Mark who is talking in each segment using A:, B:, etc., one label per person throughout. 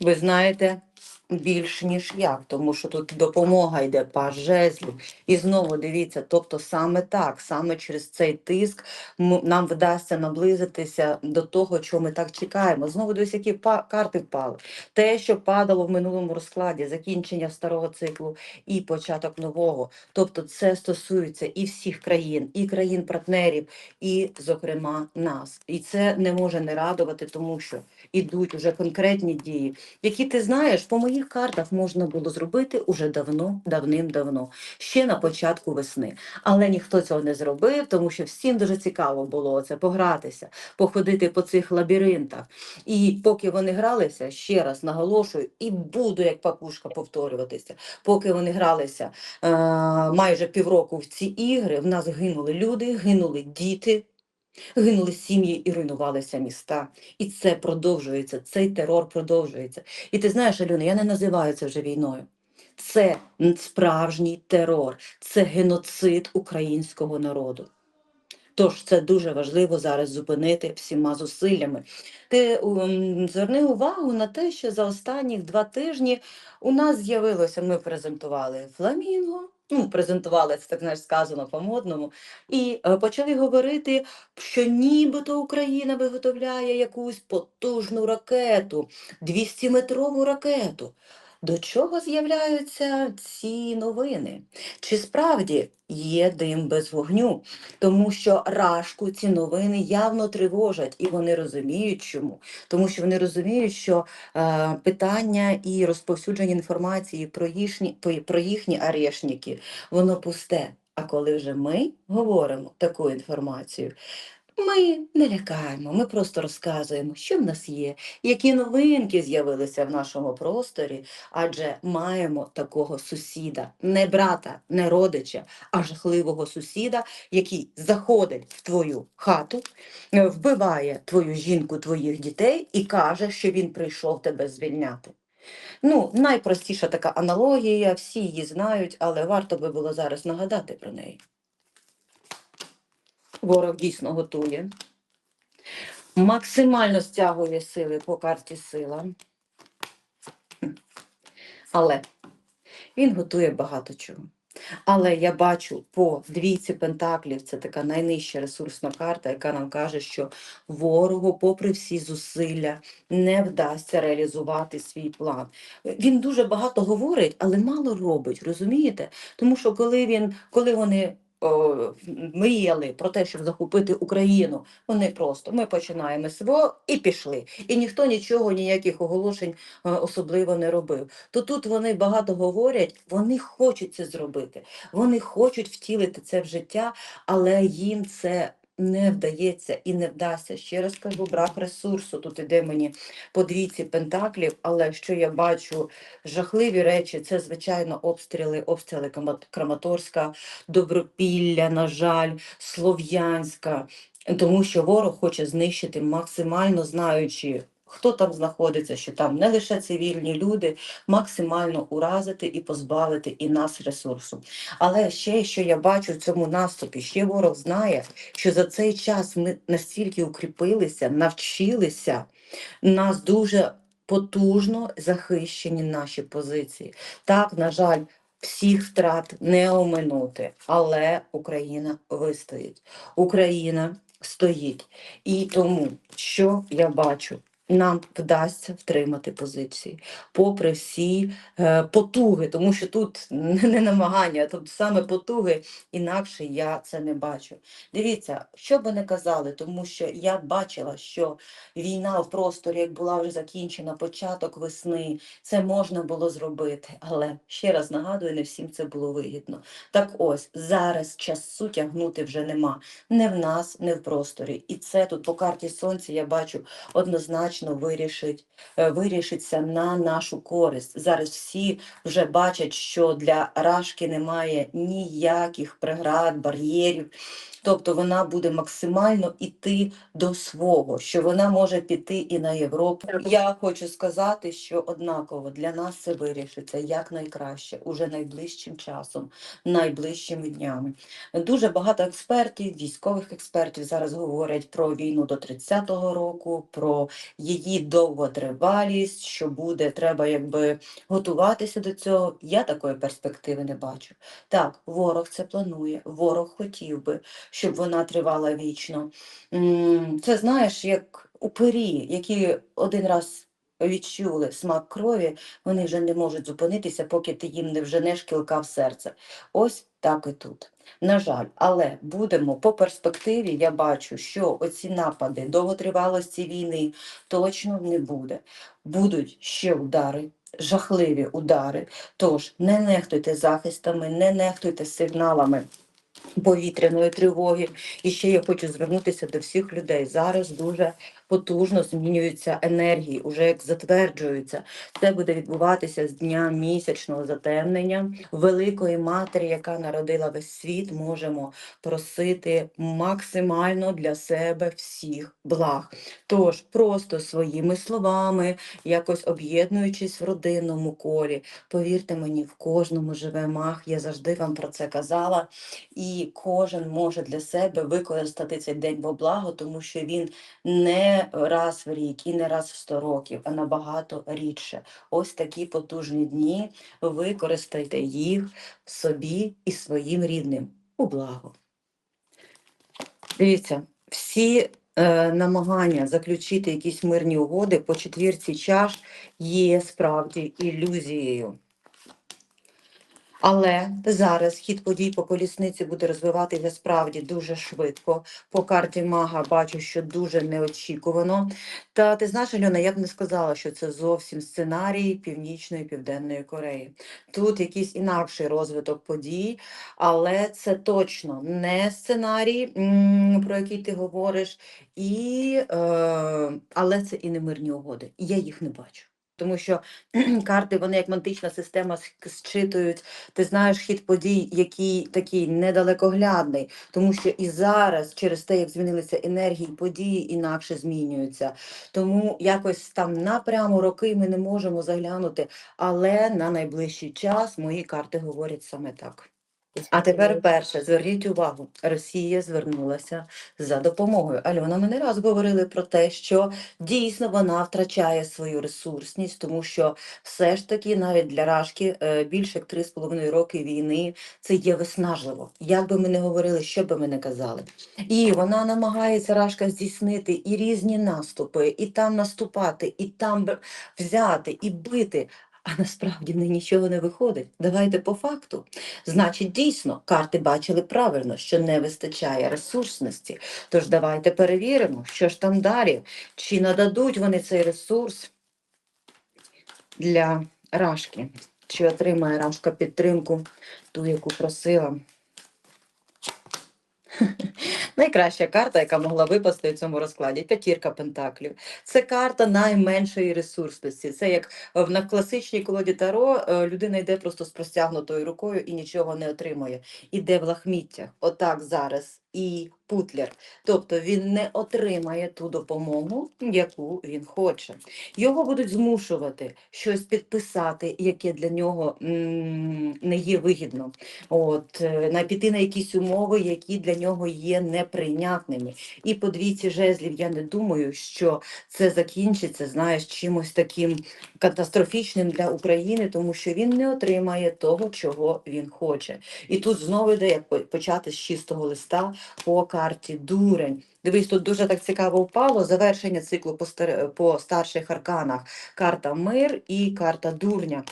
A: ви знаєте, більш ніж як, тому що тут допомога йде паж жезлів. І знову дивіться, тобто саме так, саме через цей тиск нам вдасться наблизитися до того, чого ми так чекаємо. Знову дивись, які па- карти впали. Те, що падало в минулому розкладі, закінчення старого циклу і початок нового. Тобто, це стосується і всіх країн, і країн-партнерів, і, зокрема, нас. І це не може не радувати, тому що ідуть уже конкретні дії, які ти знаєш, по моїх картах можна було зробити уже давно, давним-давно, ще на початку весни. Але ніхто цього не зробив, тому що всім дуже цікаво було це погратися, походити по цих лабіринтах. І поки вони гралися, ще раз наголошую, і буду як папушка повторюватися. Поки вони гралися е, майже півроку в ці ігри, в нас гинули люди, гинули діти. Гинули сім'ї і руйнувалися міста. І це продовжується, цей терор продовжується. І ти знаєш, Альона, я не називаю це вже війною. Це справжній терор, це геноцид українського народу. Тож це дуже важливо зараз зупинити всіма зусиллями. Ти ем, зверни увагу на те, що за останні два тижні у нас з'явилося, ми презентували фламінго, ну, презентували це так знаєш, сказано по-модному, і е, почали говорити, що нібито Україна виготовляє якусь потужну ракету, 200-метрову ракету. До чого з'являються ці новини? Чи справді є дим без вогню? Тому що рашку ці новини явно тривожать, і вони розуміють, чому. Тому що вони розуміють, що е, питання і розповсюдження інформації про їхні, про- їхні арешники, воно пусте. А коли вже ми говоримо таку інформацію, ми не лякаємо, ми просто розказуємо, що в нас є, які новинки з'явилися в нашому просторі, адже маємо такого сусіда, не брата, не родича, а жахливого сусіда, який заходить в твою хату, е, вбиває твою жінку, твоїх дітей і каже, що він прийшов тебе звільняти. Ну, найпростіша така аналогія, всі її знають, але варто би було зараз нагадати про неї. Ворог дійсно готує. Максимально стягує сили по карті сила. Але він готує багато чого. Але я бачу по двійці пентаклів, це така найнижча ресурсна карта, яка нам каже, що ворогу, попри всі зусилля, не вдасться реалізувати свій план. Він дуже багато говорить, але мало робить, розумієте? Тому що коли він, коли вони о, мріяли про те, щоб захопити Україну, вони просто ми починаємо СВО і пішли. І ніхто нічого, ніяких оголошень е, особливо не робив. То тут вони багато говорять, вони хочуть це зробити, вони хочуть втілити це в життя, але їм це не вдається і не вдасться. Ще раз кажу, брак ресурсу. Тут іде мені по двійці пентаклів, але що я бачу, жахливі речі, це, звичайно, обстріли, обстріли Краматорська, Добропілля, на жаль, Слов'янська, тому що ворог хоче знищити максимально знаючи. Хто там знаходиться, що там не лише цивільні люди, максимально уразити і позбавити і нас ресурсу. Але ще, що я бачу в цьому наступі, ще ворог знає, що за цей час ми настільки укріпилися, навчилися, нас дуже потужно захищені наші позиції. Так, на жаль, всіх втрат не оминути, але Україна вистоїть. Україна стоїть. І тому, що я бачу, нам вдасться втримати позиції, попри всі е, потуги, тому що тут не намагання, тут саме потуги, інакше я це не бачу. Дивіться, що би не казали, тому що я бачила, що війна в просторі, як була вже закінчена, початок весни, це можна було зробити. Але ще раз нагадую, не всім це було вигідно. Так ось зараз часу тягнути вже нема. Не в нас, не в просторі. І це тут по карті сонця я бачу однозначно вирішить, е, вирішиться на нашу користь. Зараз всі вже бачать, що для Рашки немає ніяких преград, бар'єрів. Тобто вона буде максимально іти до свого, що вона може піти і на Європу. Я хочу сказати, що однаково для нас це вирішиться якнайкраще, уже найближчим часом, найближчими днями. Дуже багато експертів, військових експертів зараз говорять про війну до 30-го року, про її довготривалість, що буде, треба якби готуватися до цього. Я такої перспективи не бачу. Так, ворог це планує, ворог хотів би, щоб вона тривала вічно. Це знаєш, як упирі, які один раз відчули смак крові, вони вже не можуть зупинитися, поки ти їм не вженеш кілка в серце. Ось так і тут. На жаль, але будемо по перспективі. Я бачу, що оці напади довготривалості війни точно не буде. Будуть ще удари, жахливі удари. Тож не нехтуйте захистами, не нехтуйте сигналами. Повітряної тривоги. І ще я хочу звернутися до всіх людей. Зараз дуже потужно змінюються енергії, уже як затверджуються. Це буде відбуватися з дня місячного затемнення великої матері, яка народила весь світ. Можемо просити максимально для себе всіх благ. Тож просто своїми словами, якось об'єднуючись в родинному колі, повірте мені, в кожному живе мах. Я завжди вам про це казала. І кожен може для себе використати цей день во благо, тому що він не раз в рік і не раз в 100 років, а набагато рідше. Ось такі потужні дні. Використайте їх собі і своїм рідним у благо. Дивіться, всі е, намагання заключити якісь мирні угоди по четвірці чаш є справді ілюзією. Але зараз хід подій по колісниці буде розвиватися справді дуже швидко. По карті мага бачу, що дуже неочікувано. Та ти знаєш, Альона, я б не сказала, що це зовсім сценарій Північної Південної Кореї. Тут якийсь інакший розвиток подій, але це точно не сценарій, про який ти говориш, і, е, але це і не мирні угоди. Я їх не бачу. Тому що карти, вони як мантична система зчитують, ти знаєш хід подій, який такий недалекоглядний, тому що і зараз, через те, як змінилися енергії, події інакше змінюються. Тому якось там напряму роки ми не можемо заглянути, але на найближчий час мої карти говорять саме так. А тепер перше, зверніть увагу, Росія звернулася за допомогою. Альона, ми не раз говорили про те, що дійсно вона втрачає свою ресурсність, тому що все ж таки навіть для Рашки е, більше як 3,5 роки війни це є виснажливо. Як би ми не говорили, що би ми не казали. І вона намагається Рашка здійснити і різні наступи, і там наступати, і там взяти, і бити. А насправді в неї нічого не виходить. Давайте по факту. Значить, дійсно, карти бачили правильно, що не вистачає ресурсності. Тож давайте перевіримо, що ж там далі. Чи нададуть вони цей ресурс для Рашки? Чи отримає Рашка підтримку, ту, яку просила? Найкраща карта, яка могла випасти у цьому розкладі п'ятірка пентаклів. Це карта найменшої ресурсності. Це як е, в класичній колоді Таро е, людина йде просто з простягнутою рукою і нічого не отримує. Іде в лахміттях. Отак зараз і Путлер. Тобто він не отримає ту допомогу, яку він хоче. Його будуть змушувати щось підписати, яке для нього не є вигідно. От, е, на піти на якісь умови, які для нього є неприйнятними. І по двійці жезлів я не думаю, що це закінчиться, знаєш, чимось таким катастрофічним для України, тому що він не отримає того, чого він хоче. І тут знову йде як почати з чистого листа по карті дурень. Дивись, тут дуже так цікаво впало завершення циклу по, стар... по старших арканах. Карта мир і карта дурня.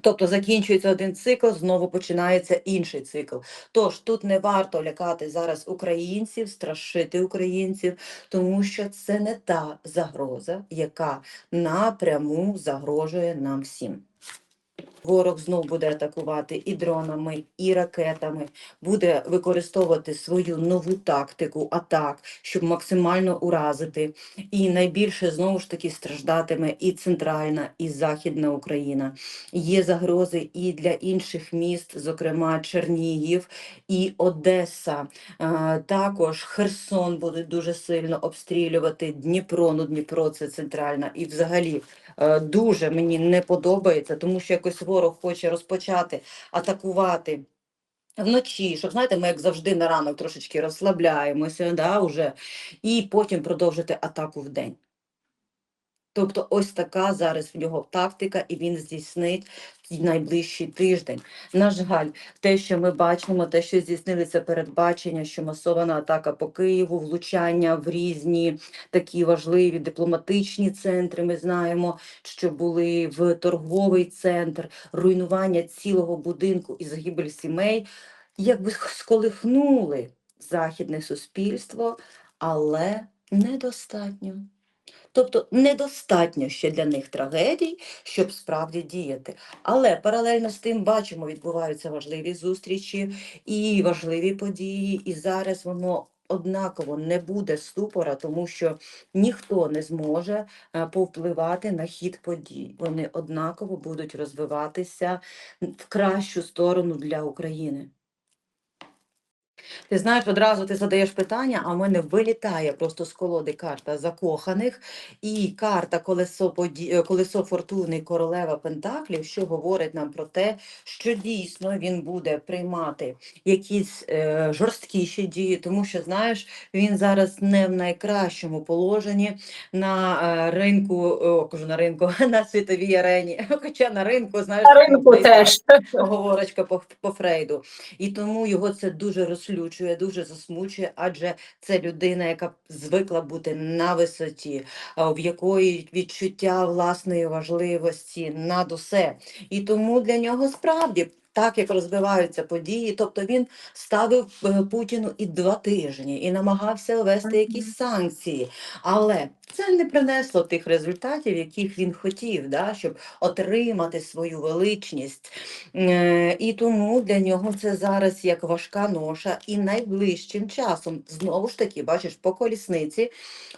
A: Тобто закінчується один цикл, знову починається інший цикл. Тож тут не варто лякати зараз українців, страшити українців, тому що це не та загроза, яка напряму загрожує нам всім. Ворог знов буде атакувати і дронами, і ракетами, буде використовувати свою нову тактику атак, щоб максимально уразити. І найбільше знову ж таки страждатиме і центральна, і західна Україна. Є загрози і для інших міст, зокрема Чернігів і Одеса. Також Херсон будуть дуже сильно обстрілювати Дніпро. Ну Дніпро це центральна і взагалі е, дуже мені не подобається, тому що якось ворог хоче розпочати атакувати. Вночі, щоб знаєте, ми як завжди на ранок трошечки розслабляємося, да, уже, і потім продовжити атаку в день. Тобто, ось така зараз в нього тактика, і він здійснить найближчий тиждень. На жаль, те, що ми бачимо, те, що здійснилися передбачення, що масована атака по Києву, влучання в різні такі важливі дипломатичні центри. Ми знаємо, що були в торговий центр, руйнування цілого будинку і загибель сімей, якби сколихнули західне суспільство, але недостатньо. Тобто недостатньо ще для них трагедій, щоб справді діяти. Але паралельно з тим бачимо, відбуваються важливі зустрічі і важливі події, і зараз воно. Однаково не буде ступора, тому що ніхто не зможе е, повпливати на хід подій. Вони однаково будуть розвиватися в кращу сторону для України. Ти знаєш, одразу ти задаєш питання, а в мене вилітає просто з колоди карта закоханих і карта колесо, поді... е, колесо фортуни королева Пентаклів, що говорить нам про те, що дійсно він буде приймати якісь е, жорсткіші дії, тому що знаєш, він зараз не в найкращому положенні на е, ринку, о, кажу на ринку, на світовій арені. Хоча на ринку, знаєш,
B: На ринку теж.
A: оговорочка по, по Фрейду. І тому його це дуже розлючує, дуже засмучує, адже це людина, яка звикла бути на висоті, в якої відчуття власної важливості над усе. І тому для нього справді. Так як розвиваються події, тобто він ставив е, Путіну і два тижні і намагався ввести якісь санкції, але це не принесло тих результатів, яких він хотів, да, щоб отримати свою величність. Е, І тому для нього це зараз як важка ноша, і найближчим часом знову ж таки, бачиш, по колісниці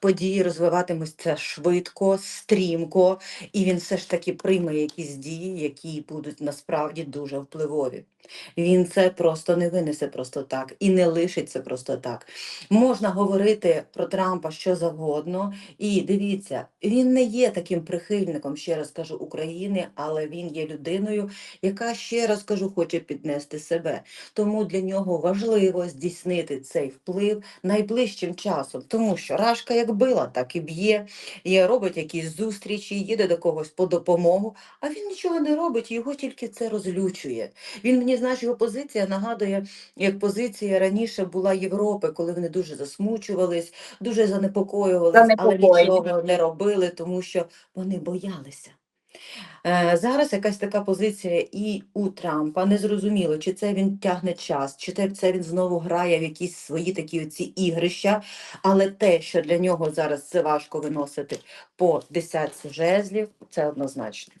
A: події розвиватимуться швидко, стрімко, і він все ж таки прийме якісь дії, які будуть насправді дуже впливові. Він це просто не винесе просто так і не лишиться просто так. Можна говорити про Трампа що завгодно, і дивіться, він не є таким прихильником, ще раз кажу, України, але він є людиною, яка ще раз кажу, хоче піднести себе. Тому для нього важливо здійснити цей вплив найближчим часом, тому що Рашка як била, так і б'є, і робить якісь зустрічі, їде до когось по допомогу, а він нічого не робить, його тільки це розлючує. Він мені знаєш, його позиція нагадує, як позиція раніше була Європи, коли вони дуже засмучувались, дуже занепокоювались, але нічого не робили, тому що вони боялися. Е, Зараз якась така позиція і у Трампа. Незрозуміло, чи це він тягне час, чи це він знову грає в якісь свої такі оці ігрища. Але те, що для нього зараз це важко виносити по десятці жезлів, це однозначно.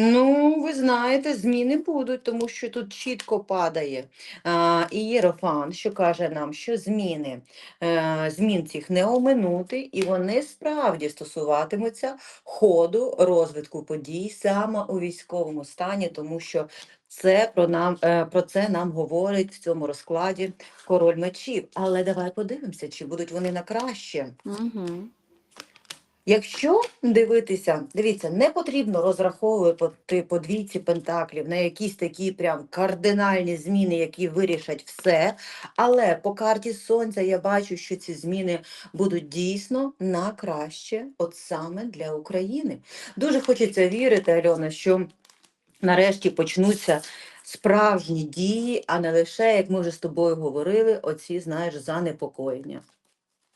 A: Ну, ви знаєте, зміни будуть, тому що тут чітко падає а, Ієрофан, що каже нам, що зміни, е, змін цих не оминути, і вони справді стосуватимуться ходу розвитку подій саме у військовому стані, тому що це про нам е, про це нам говорить в цьому розкладі король мечів. Але давай подивимося, чи будуть вони на краще.
C: Угу.
A: Якщо дивитися, дивіться, не потрібно розраховувати по двійці пентаклів на якісь такі прям кардинальні зміни, які вирішать все. Але по карті сонця я бачу, що ці зміни будуть дійсно на краще, от саме для України. Дуже хочеться вірити, Альона, що нарешті почнуться справжні дії, а не лише, як ми вже з тобою говорили, оці, знаєш, занепокоєння.